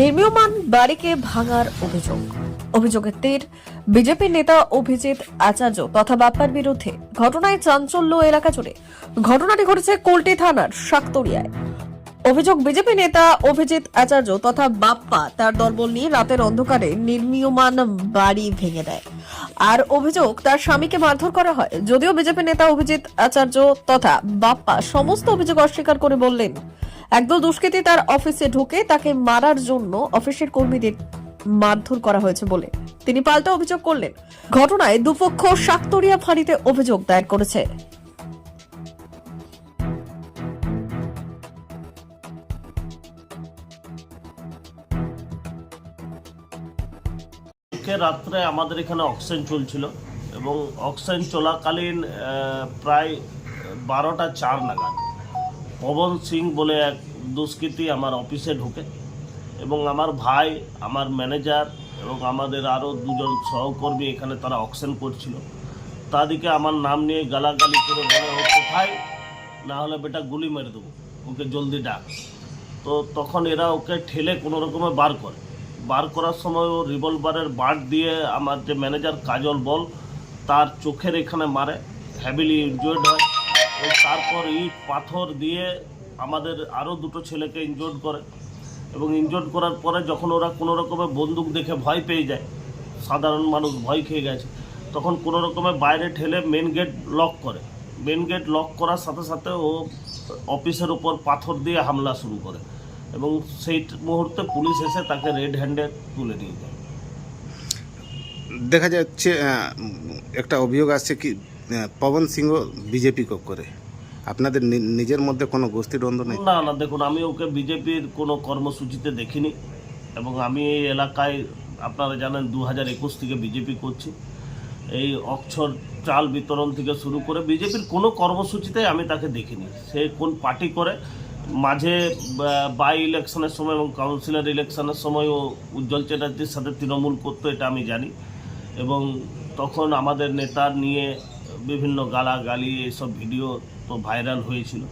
নির্মীয়মান বাড়িকে ভাঙার অভিযোগ। অভিযোগের তীর বিজেপি নেতা অভিজিৎ আচার্য তথা বাপ্পার বিরুদ্ধে ঘটনায় চাঞ্চল্য এলাকা জুড়ে। ঘটনাটি ঘটেছে কোল্টি থানার শাকতরিয়ায় অভিযোগ বিজেপি নেতা অভিজিৎ আচার্য তথা বাপ্পা তার দলবল নিয়ে রাতের অন্ধকারে নির্মীয়মান বাড়ি ভেঙে দেয়। আর অভিযোগ তার স্বামীকে মারধর করা হয়। যদিও বিজেপি নেতা অভিজিৎ আচার্য তথা বাপ্পা সমস্ত অভিযোগ অস্বীকার করে বললেন একদল দুষ্কৃতী তার অফিসে ঢুকে তাকে মারার জন্য অফিসের কর্মীদের মারধর করা হয়েছে বলে তিনি পাল্টা অভিযোগ করলেন। ঘটনায় দুপক্ষ শাকতরিয়া ফাঁড়িতে অভিযোগ দায়ের করেছে। রাত্রে আমাদের এখানে অক্সিজেন চলছিল এবং অক্সিজেন চলাকালীন প্রায় বারোটা চার নাগাদ। পবন সিং বলে এক দুষ্কৃতী আমার অফিসে ঢুকে এবং আমার ভাই, আমার ম্যানেজার এবং আমাদের আরও দুজন সহকর্মী এখানে তারা অক্সিজেন করছিল। তাদেরকে আমার নাম নিয়ে গালাগালি করে বলে, ও কোথায়? না হলে বেটা গুলি মেরে দেবো, ওকে জলদি ডাক। তো তখন এরা ওকে ঠেলে কোনো রকমে বার করে। বার করার সময় ও রিভলভারের বাট দিয়ে আমার যে ম্যানেজার কাজল বল, তার চোখের এখানে মারে। হ্যাভিলি ইনজয়েড হয়। তারপর ইট পাথর দিয়ে আমাদের আরও দুটো ছেলেকে ইনজোর্ড করে। এবং ইনজোর্ড করার পরে যখন ওরা কোনো রকমের বন্দুক দেখে ভয় পেয়ে যায়, সাধারণ মানুষ ভয় খেয়ে গেছে, তখন কোনো রকমে বাইরে ঠেলে মেন গেট লক করে। মেন গেট লক করার সাথে সাথে ও অফিসের উপর পাথর দিয়ে হামলা শুরু করে। এবং সেই মুহূর্তে পুলিশ এসে তাকে রেড হ্যান্ডে তুলে নিয়ে যায়। দেখা যাচ্ছে একটা অভিযোগ আসছে কি পবন সিংহ বিজেপি করে। আপনাদের নিজের মধ্যে কোনো গোষ্ঠীদ্বন্দ্ব নেই? না না, দেখুন, আমি ওকে বিজেপির কোনো কর্মসূচিতে দেখিনি এবং আমি এই এলাকায়, আপনারা জানেন দু হাজার একুশ থেকে বিজেপি করছি। এই অক্ষর চাল বিতরণ থেকে শুরু করে বিজেপির কোনো কর্মসূচিতে আমি তাকে দেখিনি। সে কোন পার্টি করে, মাঝে বাই ইলেকশনের সময় এবং কাউন্সিলর ইলেকশনের সময় ও উজ্জ্বল চ্যাটার্জির সাথে তৃণমূল করতো, এটা আমি জানি। এবং তখন আমাদের নেতা নিয়ে বিভিন্ন গালাগালি এইসব ভিডিও তো ভাইরাল হয়েছিল।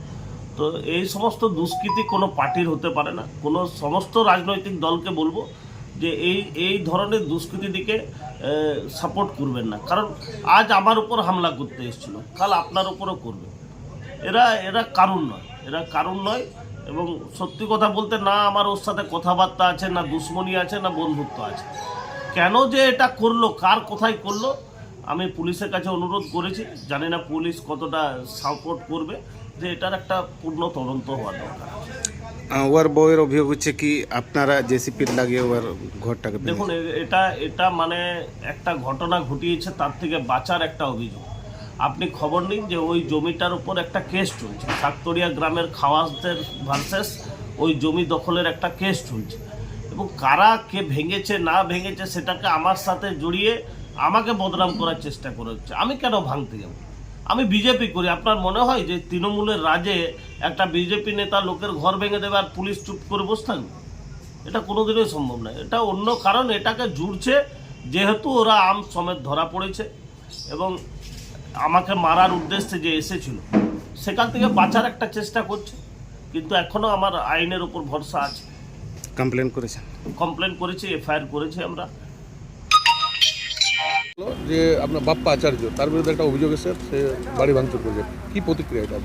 তো এই সমস্ত দুষ্কৃতি কোনো পার্টির হতে পারে না। কোনো সমস্ত রাজনৈতিক দলকে বলব যে এই এই ধরনের দুষ্কৃতিদিকে সাপোর্ট করবেন না। কারণ আজ আমার উপর হামলা করতে এসেছিল। কাল আপনার উপরও করবে। এরা এরা কারণ নয়। এরা কারণ নয় এবং সত্যি কথা বলতে না আমার ওর সাথে কথাবার্তা আছে, না দুশ্মনী আছে, না বন্ধুত্ব আছে। কেন যে এটা করল, কার কোথায় করল আমি পুলিশের কাছে অনুরোধ করেছি জানি না পুলিশ কতটা সাপোর্ট করবে যে এটার একটা পূর্ণ তদন্ত হওয়া দরকার। ওর বউয়ের অভিযোগ হচ্ছে কি আপনারা জেসিপির লাগিয়ে ওর ঘরটাকে দেখুন এটা এটা মানে একটা ঘটনা ঘটিয়েছে তার থেকে বাঁচার একটা অভিযোগ। আপনি খবর নিন যে ওই জমিটার উপর একটা কেস চলছে। সাকতরিয়া গ্রামের খাওয়াসদের ভার্সেস ওই জমি দখলের একটা কেস চলছে। এবং কারা কে ভেঙেছে না ভেঙেছে সেটাকে আমার সাথে জড়িয়ে আমাকে বদনাম করার চেষ্টা করে হচ্ছে আমি কেন ভাঙতে যাব? আমি বিজেপি করি। আপনার মনে হয় যে তৃণমূলের রাজে একটা বিজেপি নেতা লোকের ঘর ভেঙে দেবে আর পুলিশ চুপ করে বসে থাকবে? এটা কোনোদিনই সম্ভব নয়। এটা অন্য কারণ এটাকে জুড়ছে যেহেতু ওরা আম সমেত ধরা পড়েছে এবং আমাকে মারার উদ্দেশ্যে যে এসেছিল সেখান থেকে বাঁচার একটা চেষ্টা করছে। কিন্তু এখনও আমার আইনের উপর ভরসা আছে। কমপ্লেন করেছে কমপ্লেন করেছি এফআইআর করেছি আমরা। যে আপনার বাপ্পা আচার্য, তার বিরুদ্ধে একটা অভিযোগ এসে সে বাড়ি ভাঙচুর করেছে। কি প্রতিক্রিয়া এটা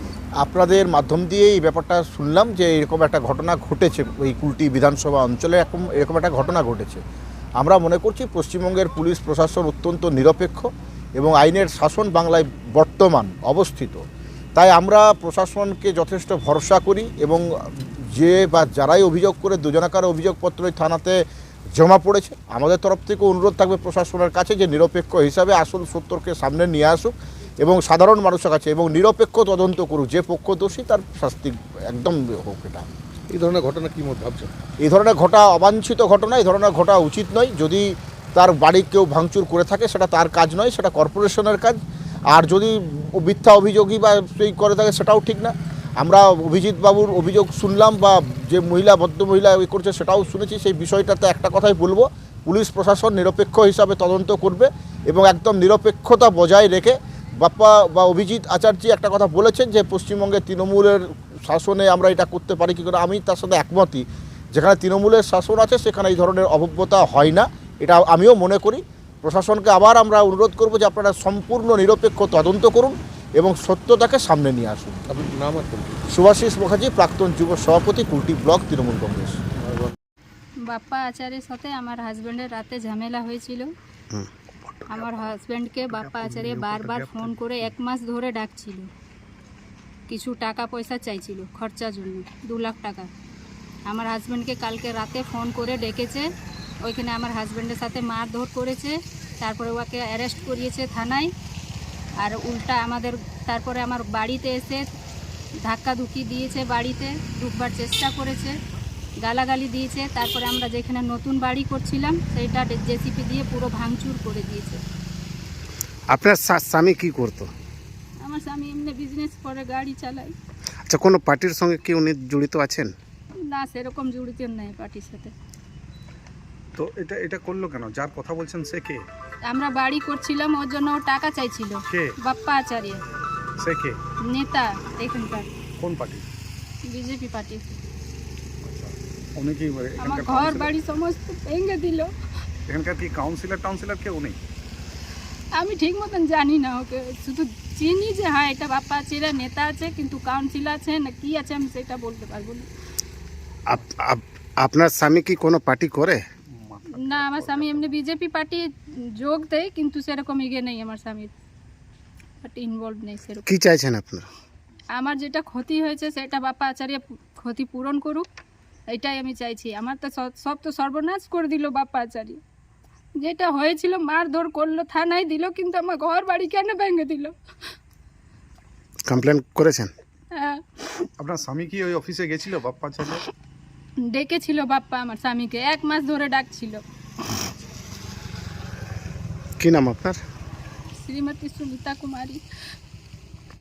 আপনাদের মাধ্যম দিয়ে এই ব্যাপারটা শুনলাম যে এরকম একটা ঘটনা ঘটেছে। ওই কুলটি বিধানসভা অঞ্চলে এরকম এরকম একটা ঘটনা ঘটেছে। আমরা মনে করছি পশ্চিমবঙ্গের পুলিশ প্রশাসন অত্যন্ত নিরপেক্ষ এবং আইনের শাসন বাংলায় বর্তমান অবস্থিত। তাই আমরা প্রশাসনকে যথেষ্ট ভরসা করি এবং যে বা যারাই অভিযোগ করে দুজনাকার অভিযোগপত্র থানাতে জমা পড়েছে। আমাদের তরফ থেকে অনুরোধ থাকবে প্রশাসনের কাছে যে নিরপেক্ষ হিসাবে আসল সত্যকে সামনে নিয়ে আসুক এবং সাধারণ মানুষের কাছে এবং নিরপেক্ষ তদন্ত করুক যে পক্ষ দোষী তার শাস্তি একদম হোক এটা। এই ধরনের ঘটনা কী মত ভাবছেন? এই ধরনের ঘটা অবাঞ্ছিত ঘটনা এই ধরনের ঘটা উচিত নয়। যদি তার বাড়ি কেউ ভাঙচুর করে থাকে সেটা তার কাজ নয় সেটা কর্পোরেশনের কাজ। আর যদি মিথ্যা অভিযোগই বা সেই করে থাকে সেটাও ঠিক না। আমরা অভিজিৎ বাবুর অভিযোগ শুনলাম বা যে মহিলা, ভদ্র মহিলা ওই করছে সেটাও শুনেছি। সেই বিষয়টাতে একটা কথাই বলব, পুলিশ প্রশাসন নিরপেক্ষ হিসাবে তদন্ত করবে এবং একদম নিরপেক্ষতা বজায় রেখে বাপ্পা বা অভিজিৎ আচার্য একটা কথা বলেছেন যে পশ্চিমবঙ্গে তৃণমূলের শাসনে আমরা এটা করতে পারি কি করে। আমি তার সাথে একমতই। যেখানে তৃণমূলের শাসন আছে, সেখানে এই ধরনের অভব্যতা হয় না। এটা আমিও মনে করি। প্রশাসনকে আবার আমরা অনুরোধ করব যে আপনারা সম্পূর্ণ নিরপেক্ষ তদন্ত করুন। এবং সত্যতাকে সামনে নিয়ে আসুন। নাম সুভাষিস মুখার্জি প্রাক্তন যুব সভাপতি কুলটি ব্লক তৃণমূল কংগ্রেস। বাপ্পা আচারের সাথে আমার হাজব্যান্ডের রাতে ঝামেলা হয়েছিল। আমার হাজব্যান্ডকে বাপ্পা আচারে বারবার ফোন করে এক মাস ধরে ডাকছিল। কিছু টাকা পয়সা চাইছিল খরচার জন্য দু লাখ টাকা। আমার হাজব্যান্ডকে কালকে রাতে ফোন করে ডেকেছে। ওইখানে আমার হাজব্যান্ডের সাথে মারধর করেছে। তারপরে ওকে অ্যারেস্ট করিয়েছে থানায়। আর উল্টা আমাদের তারপরে আমার বাড়িতে এসে ধাক্কাধুকি দিয়েছে বাড়িতে ঢুকবার চেষ্টা করেছে গালাগালি দিয়েছে তারপরে আমরা যেখানে নতুন বাড়ি করছিলাম সেইটা জেসিপি দিয়ে পুরো ভাঙচুর করে দিয়েছে। আপনার স্বামী কি করতো? আমার স্বামী এমনি বিজনেস করে গাড়ি চালায়। আচ্ছা কোনো পার্টির সঙ্গে কি উনি জড়িত আছেন? না সেরকম জড়িত নেই পার্টির সাথে। তো এটা এটা করল কেন? যার কথা বলছেন সে কে? আমরা বাড়ি করছিলাম ওর জন্য ও টাকা চাইছিল। কে? বাপ্পা আচার্য। সে কে? নেতা এখানকার। কোন পার্টি? BJP party. উনি কি আমার ঘর বাড়ি সমস্ত ভেঙে দিল। এখানকার কি কাউন্সিলর টাউন্সিলর কেউ নেই? আমি ঠিক মতন জানি না ওকে শুধু চিনি যে হ্যাঁ এটা বাপ্পা আচার্য নেতা আছে কিন্তু কাউন্সিল আছে না কি আছে আমি সেটা বলতে পারব না। আপ- আপ- আপনার স্বামী কি কোনো পার্টি করে? না আমার স্বামী এমনি বিজেপি পার্টি যোগ দেয় কিন্তু সেরকম ইয়ে নেই আমার স্বামীর। পার্টি ইনভলভ নেই সেরকম। কি চাইছেন আপনার? আমার যেটা ক্ষতি হয়েছে সেটা বাপ্পা আচার্য ক্ষতি পূরণ করুক এটাই আমি চাইছি। আমার তো সব- তো সর্বনাশ করে দিল বাপ্পা আচার্য। যেটা হয়েছিল মারধর করল থানায় দিল কিন্তু আমার ঘর বাড়ি কেন ভেঙে দিল? কমপ্লেন করেছেন? হ্যাঁ। আপনার স্বামী কি ওই অফিসে গেছিল বাপ্পা ছেলে ডেকেছিল বাপ্পা আমার স্বামীকে এক মাস ধরে ডাকছিল। কি নাম আপনার? শ্রীমতী সুমিতা কুমারী।